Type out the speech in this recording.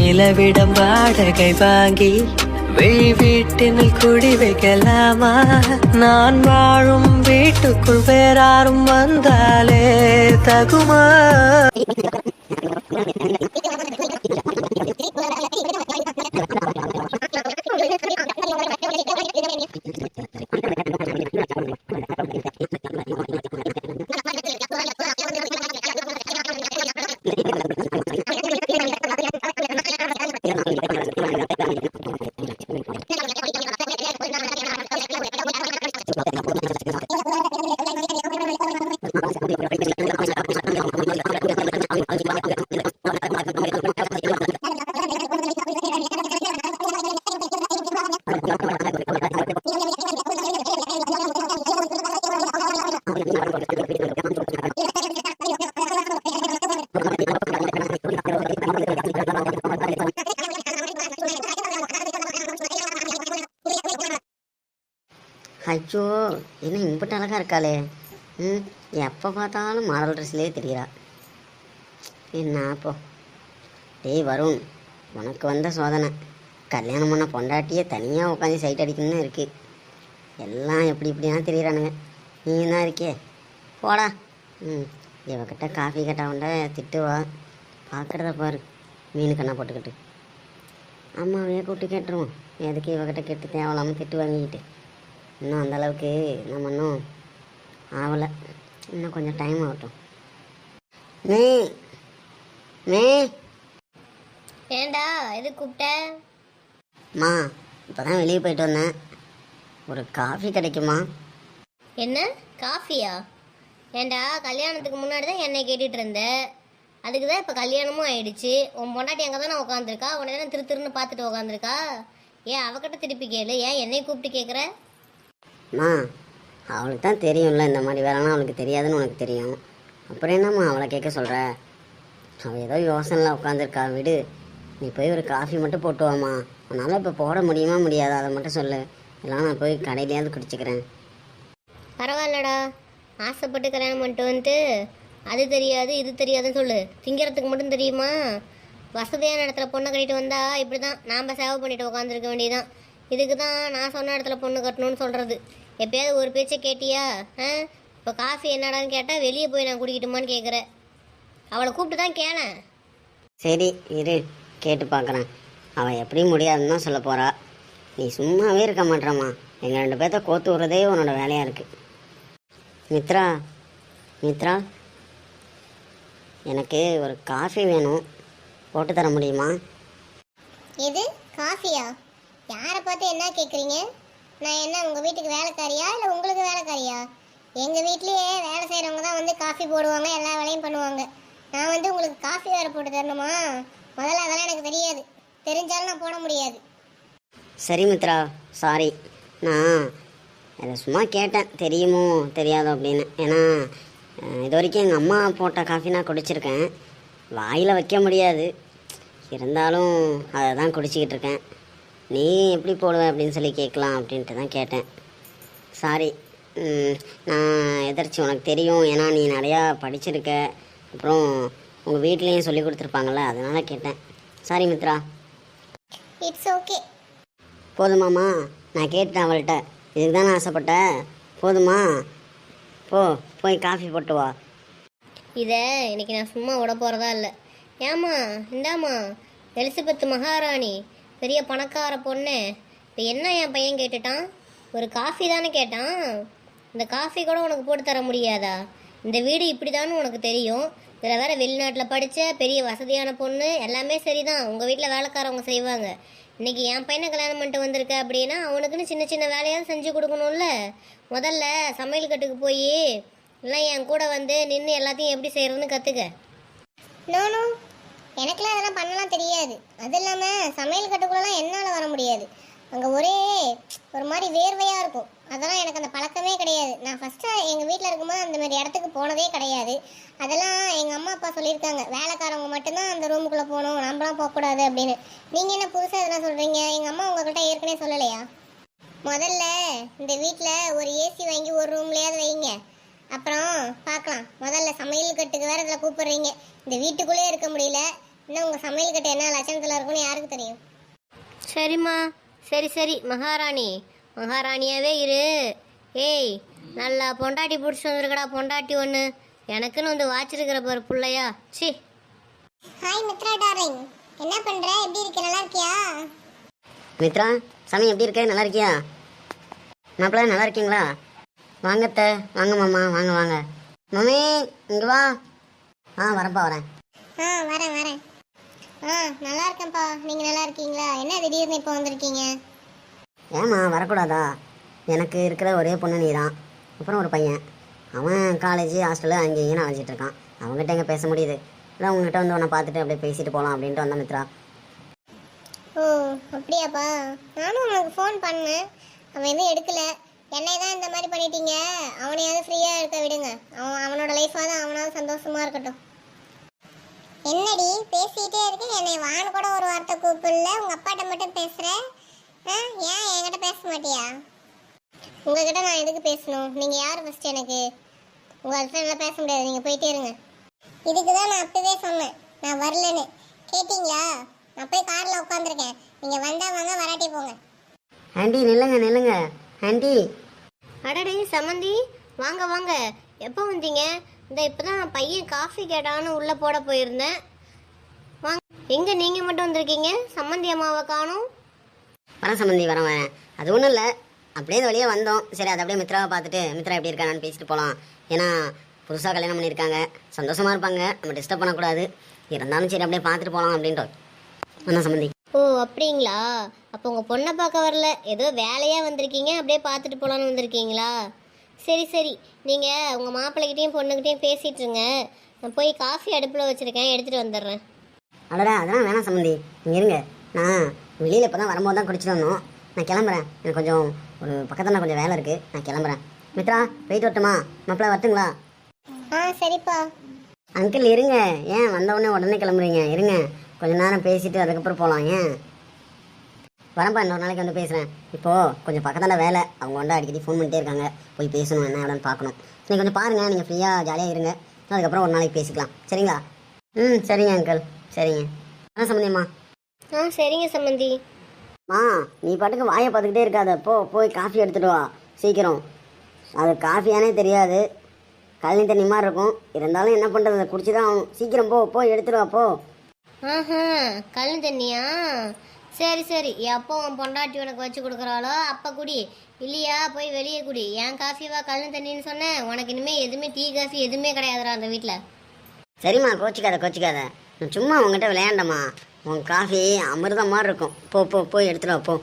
நிலவிடம் வாடகை வாங்கி வெளி வீட்டினில் குடி வைக்கலாமா? நான் வாழும் வீட்டுக்குள் வேறாரும் வந்தாலே தகுமா? ஐயோ என்ன இம்புட்டு அழகா இருக்காளே. ம் எப்போ பார்த்தாலும் மாடல் ட்ரெஸ்லேயே தெரியுறா என்ன அப்போ டேய் வருண் உனக்கு வந்த சோதனை. கல்யாணம் பண்ண பொண்டாட்டியே தனியாக உட்காந்து சைட் அடிக்கணும்னு இருக்கு. எல்லாம் எப்படி இப்படியா தெரியுறானுங்க நீ தான் இருக்கே? போடா. ம் இவகிட்ட காஃபி கேட்டாவுண்ட திட்டுவா. பார்க்குறத பாரு. மீன் கண்ணா போட்டுக்கிட்டு. அம்மாவையே கூப்பிட்டு கேட்டுருவோம். எதுக்கு இவகிட்ட கேட்டு தேவையில்லாமல் திட்டு வாங்கிக்கிட்டு? இன்னும் அந்த அளவுக்கு நம்ம இன்னும் ஆகலை இன்னும் கொஞ்சம் டைம் ஆகட்டும். மே மே. ஏண்டா எது கூப்பிட்ட? மா இப்போ தான் வெளியே போயிட்டு வந்தேன். ஒரு காஃபி கிடைக்குமா? என்ன? காஃபியா ஏண்டா கல்யாணத்துக்கு முன்னாடி தான் என்னை கேட்டுட்டு இருந்த. அதுக்கு தான் இப்போ கல்யாணமும் ஆயிடுச்சு. உன் பொண்டாட்டி அங்கே தானே உட்காந்துருக்கா உன்னை தானே திரு திருன்னு பார்த்துட்டு உட்காந்துருக்கா ஏன் அவகிட்ட திருப்பி கேளு? ஏன் என்னை கூப்பிட்டு கேட்குற மா அவளுக்கு தான் தெரியும்ல இந்த மாதிரி வேலைலாம் அவளுக்கு தெரியாதுன்னு உனக்கு தெரியும். அப்புறம் என்னம்மா அவளை கேட்க சொல்கிற அவள் ஏதோ யோசனையில் உட்காந்துருக்கா விடு. நீ போய் ஒரு காஃபி மட்டும் போட்டு உன்னால் இப்போ போட முடியுமா முடியாதா? அதை மட்டும் சொல்லு. இல்லைனா நான் போய் கடையிலையாவது குடிச்சிக்கிறேன். பரவாயில்லடா. ஆசைப்பட்டு கல்யாணம் பண்ணிட்டு வந்துட்டு அது தெரியாது இது தெரியாதுன்னு சொல்லு. திங்கிறதுக்கு மட்டும் தெரியுமா? வசதியான இடத்துல பொண்ணை கட்டிட்டு வந்தா இப்படி தான் நாம் சேவை பண்ணிட்டு உட்காந்துருக்க வேண்டியதான் இதுக்கு தான் நான் சொன்ன இடத்துல பொண்ணு கட்டணும்னு சொல்கிறது எப்பயாவது ஒரு பேச்சை கேட்டியா? ஆ? இப்போ காஃபி என்னடான்னு கேட்டால் வெளியே போய் நான் குடிக்கட்டுமான்னு கேட்குறேன் அவளை கூப்பிட்டு தான் கேளேன். சரி இரு. கேட்டு பார்க்குறேன் அவள் எப்படி முடியாதுன்னு தான் சொல்ல போகிறா நீ சும்மாவே இருக்க மாட்டேறம்மா. எங்கள் ரெண்டு பேர்த்த கோத்து விடுறதே உன்னோட வேலையாக இருக்குது மித்ரா மித்ரா. எனக்கு ஒரு காஃபி வேணும். போட்டு தர முடியுமா? இது காஃபியா? யாரை பார்த்து என்ன கேட்குறீங்க நான் என்ன உங்கள் வீட்டுக்கு வேலைக்காரியா? இல்லை உங்களுக்கு வேலைக்காரியா? எங்கள் வீட்லேயே வேலை செய்கிறவங்க தான் வந்து காஃபி போடுவாங்க எல்லா வேலையும் பண்ணுவாங்க. நான் வந்து உங்களுக்கு காஃபி வேறு போட்டு தரணுமா? முதல்ல அதெல்லாம் எனக்கு தெரியாது. தெரிஞ்சாலும் நான் போட முடியாது. சரி மித்ரா சாரி நான் அதை சும்மா கேட்டேன். தெரியுமோ தெரியாதோ அப்படின்னு. ஏன்னா இது வரைக்கும் எங்கள் அம்மா போட்ட காஃபி நான் குடிச்சிருக்கேன். வாயில் வைக்க முடியாது. இருந்தாலும் அதை தான் குடிச்சிக்கிட்டு இருக்கேன். நீ எப்படி போடுவ அப்படின்னு சொல்லி கேட்கலாம் அப்படின்ட்டு தான் கேட்டேன். சாரி நான் எதிர்ச்சி உனக்கு தெரியும். ஏன்னா நீ நிறையா படிச்சிருக்க. அப்புறம் உங்கள் வீட்லேயும் சொல்லி கொடுத்துருப்பாங்கள்ல அதனால் கேட்டேன். சாரி மித்ரா. இட்ஸ் ஓகே போதுமாம்மா நான் கேட்டேன் அவள்கிட்ட. இதுக்கு தான் ஆசைப்பட்ட போதுமா? போ போய் காஃபி போட்டு வா. இதை இன்னைக்கு நான் சும்மா விட போகிறதா இல்லை. ஏம்மா இந்தாம்மா எலிசபெத் மகாராணி பெரிய பணக்கார பொண்ணு. இப்போ என்ன என் பையன் கேட்டுட்டான்? ஒரு காஃபி தானே கேட்டான். இந்த காஃபி கூட உனக்கு போட்டு தர முடியாதா? இந்த வீடு இப்படி தானே உனக்கு தெரியும். இதில் வேற வெளிநாட்டில் படித்த பெரிய வசதியான பொண்ணு எல்லாமே சரிதான். உங்கள் வீட்டில் வேலைக்காரவங்க செய்வாங்க. இன்னைக்கு என் பையனை கல்யாணம் பண்ணிட்டு வந்திருக்க அப்படின்னா அவனுக்குன்னு சின்ன சின்ன வேலையாவது செஞ்சு கொடுக்கணும்ல. முதல்ல சமையல் கட்டுக்கு போய் இல்லை என் கூட வந்து நின்று எல்லாத்தையும் எப்படி செய்யறதுன்னு கற்றுக்க நோ எனக்குலாம் அதெல்லாம் பண்ணலாம் தெரியாது. அது இல்லாமல் சமையல் கட்டுக்குள்ளலாம் என்னால் வர முடியாது. அங்கே ஒரே ஒரு மாதிரி வேர்வையாக இருக்கும். அதெல்லாம் எனக்கு அந்த பழக்கமே கிடையாது. நான் ஃபஸ்ட்டு எங்கள் வீட்டில் இருக்கும்போது அந்த மாதிரி இடத்துக்கு போனதே கிடையாது. அதெல்லாம் எங்கள் அம்மா அப்பா சொல்லியிருக்காங்க. வேலைக்காரவங்க மட்டும்தான் அந்த ரூமுக்குள்ளே போகணும். நம்மளாம் போகக்கூடாது அப்படின்னு. நீங்கள் என்ன புதுசாக இதெல்லாம் சொல்கிறீங்க எங்கள் அம்மா உங்ககிட்ட ஏற்கனவே சொல்லலையா? முதல்ல இந்த வீட்டில் ஒரு ஏசி வாங்கி ஒரு ரூம்லையாவது வைங்க. அப்புறம் பார்க்கலாம். முதல்ல சமையல் கட்டுக்கு வேறு இதில் கூப்பிடுறீங்க. இந்த வீட்டுக்குள்ளே இருக்க முடியல. இன்னும் உங்கள் சமையல் கட்டு என்ன லட்சணத்தில் இருக்கும்னு யாருக்கு தெரியும்? சரிம்மா. சரி சரி. மகாராணி. மகாராணியாவே இரு. ஏய் நல்லா பொண்டாட்டி பிடிச்சி வந்திருக்கடா பொண்டாட்டி ஒன்று எனக்குன்னு வந்து வாச்சிருக்கிற பாரு பிள்ளையா. சி ஹாய் மித்ரா டார்லிங் என்ன பண்ற? எப்படி இருக்க? நல்லா இருக்கியா? மித்ரா சாமி எப்படி இருக்க? நல்லா இருக்கியா? மாப்பிள்ள நல்லா இருக்கீங்களா? வாங்க அத்தை. வாங்க மாமா. வாங்க வாங்க. மம்மி இங்கே வா. ஆ வரப்பா வரேன். ஆ வரேன் வரேன். ஆ நல்லா இருக்கேன்ப்பா. நீங்க நல்லா இருக்கீங்களா? என்ன திடீர்னு இப்போ வந்திருக்கீங்க? ஏம்மா வரக்கூடாதா? எனக்கு இருக்கிற ஒரே பொண்ணு நீ தான் அப்புறம் ஒரு பையன். அவன் காலேஜ் ஹாஸ்டலு அங்கே இங்கேயும் அழைச்சிட்டு இருக்கான். அவங்ககிட்ட எங்கே பேச முடியுது? அதான் உங்ககிட்ட வந்து உன்னை பார்த்துட்டு அப்படியே பேசிட்டு போகலாம் அப்படின்ட்டு வந்தேன் மித்ரா. ஓ அப்படியாப்பா? நானும் உனக்கு ஃபோன் பண்ணேன். அவன் எதுவும் எடுக்கல. என்னை தான் இந்த மாதிரி பண்ணிட்டீங்க? அவனையாவது ஃப்ரீயாக இருக்க விடுங்க. அவன் அவனோட லைஃபாவது அவனாவது சந்தோஷமாக இருக்கட்டும். என்னடி பேசிகிட்டே இருக்கேன் என்னை வான்னு கூட ஒரு வார்த்தை கூப்பிடல. உங்கள் அப்பாட்ட மட்டும் பேசுகிறேன் ஏன் என்கிட்ட பேச மாட்டியா? உங்ககிட்ட நான் எதுக்கு பேசணும்? நீங்கள் யார் ஃபஸ்ட் எனக்கு? உங்க ஹஸ்பண்ட்ல பேச முடியாது. நீங்கள் போயிட்டே இருங்க. இதுக்கு தான் நான் அப்பவே சொன்னேன். நான் வரலன்னு. கேட்டிங்களா? நான் போய் காரில் உட்காந்துருக்கேன் நீங்கள் வந்தால் வாங்க வராட்டி போங்க. ஆண்டி நில்லுங்க நில்லுங்க. ஆண்டி. அடடே சம்மந்தி வாங்க வாங்க. எப்போ வந்தீங்க? இந்த இப்போ தான் பையன் காஃபி கேட்டான்னு உள்ளே போட போயிருந்தேன். வாங்க. எங்கே நீங்கள் மட்டும் வந்திருக்கீங்க? சம்மந்தி அம்மாவை காணும். வரேன் சம்மந்தி வரேன் வரேன் அது ஒன்றும் இல்லை. அப்படியே இந்த வழியாக வந்தோம். சரி அதை அப்படியே மித்ராவை பார்த்துட்டு மித்ரா எப்படி இருக்கான்னு பேசிட்டு போகலாம் ஏன்னா புதுசாக கல்யாணம் பண்ணியிருக்காங்க. சந்தோஷமாக இருப்பாங்க. நம்ம டிஸ்டர்ப் பண்ணக்கூடாது. இருந்தாலும் சரி அப்படியே பார்த்துட்டு போகலாம் அப்படின்ட்டு. வந்தோம் சம்மந்தி ஓ அப்படிங்களா? அப்போ உங்கள் பொண்ணை பார்க்க வரல. ஏதோ வேலையாக வந்திருக்கீங்க. அப்படியே பார்த்துட்டு போகலான்னு வந்திருக்கீங்களா? சரி சரி. நீங்கள் உங்கள் மாப்பிள்ளைகிட்டையும் பொண்ணுக்கிட்டையும் பேசிகிட்டு இருங்க நான் போய் காஃபி அடுப்பில் வச்சுருக்கேன். எடுத்துகிட்டு வந்துடுறேன். அடடா அதெல்லாம் வேணாம் சம்மந்தி இங்கே இருங்க. நான் வெளியில் இப்போ தான் வரும்போது தான் குடிச்சிட்டு வந்தோம். நான் கிளம்புறேன். எனக்கு கொஞ்சம் ஒரு பக்கத்தில் கொஞ்சம் வேலை இருக்குது நான் கிளம்புறேன். மித்ரா போயிட்டு வரட்டுமா? மாப்பிள்ள வரட்டுங்களா? ஆ சரிப்பா. அங்கிள் இருங்க. ஏன் வந்த உடனே உடனே கிளம்புறீங்க? இருங்க. கொஞ்ச நேரம் பேசிட்டு அதுக்கப்புறம் போகலாம் ஏன்? வரேன்ப்பா இன்னொரு நாளைக்கு வந்து பேசுகிறேன் இப்போது கொஞ்சம் பக்கத்தில் வேலை. அவங்க வந்து அடிக்கடி ஃபோன் பண்ணிட்டே இருக்காங்க. போய் பேசணும் என்ன எவ்வளோன்னு பார்க்கணும். நீங்கள் கொஞ்சம் பாருங்கள் நீங்கள் ஃப்ரீயாக ஜாலியாக இருங்க. அதுக்கப்புறம் ஒரு நாளைக்கு பேசிக்கலாம். சரிங்களா? ம் சரிங்க அங்கிள் சரிங்க. என்ன சம்மந்தியம்மா ஆ சரிங்க சம்மந்தி மா நீ பாட்டுக்கு வாயை பார்த்துக்கிட்டே இருக்காத. போ போய் காஃபி எடுத்துட்டு வா சீக்கிரம். அது காஃபியானே தெரியாது. கழனி தண்ணி மாதிரி இருக்கும். இருந்தாலும் என்ன பண்ணுறது அதை குடிச்சு தான் ஆகணும். சீக்கிரம் போ போய் எடுத்துட்டு வா போ. ஆஹா கல் தண்ணியா? சரி சரி. எப்போ உன் பொண்டாட்டி உனக்கு வச்சு கொடுக்குறாளோ அப்போ குடி. இல்லையா போய் வெளியே குடி. என் காஃபிவா கல் தண்ணின்னு சொன்னேன் உனக்கு இனிமேல் எதுவுமே டீ காஃபி எதுவுமே கிடையாதுடா அந்த வீட்டில் சரிம்மா கோச்சிக்காத கோச்சிக்காத. நான் சும்மா உங்ககிட்ட விளையாண்டம்மா. உன் காஃபி அமிர்தமாக இருக்கும். போ போ போய் எடுத்துகிட்டு போ.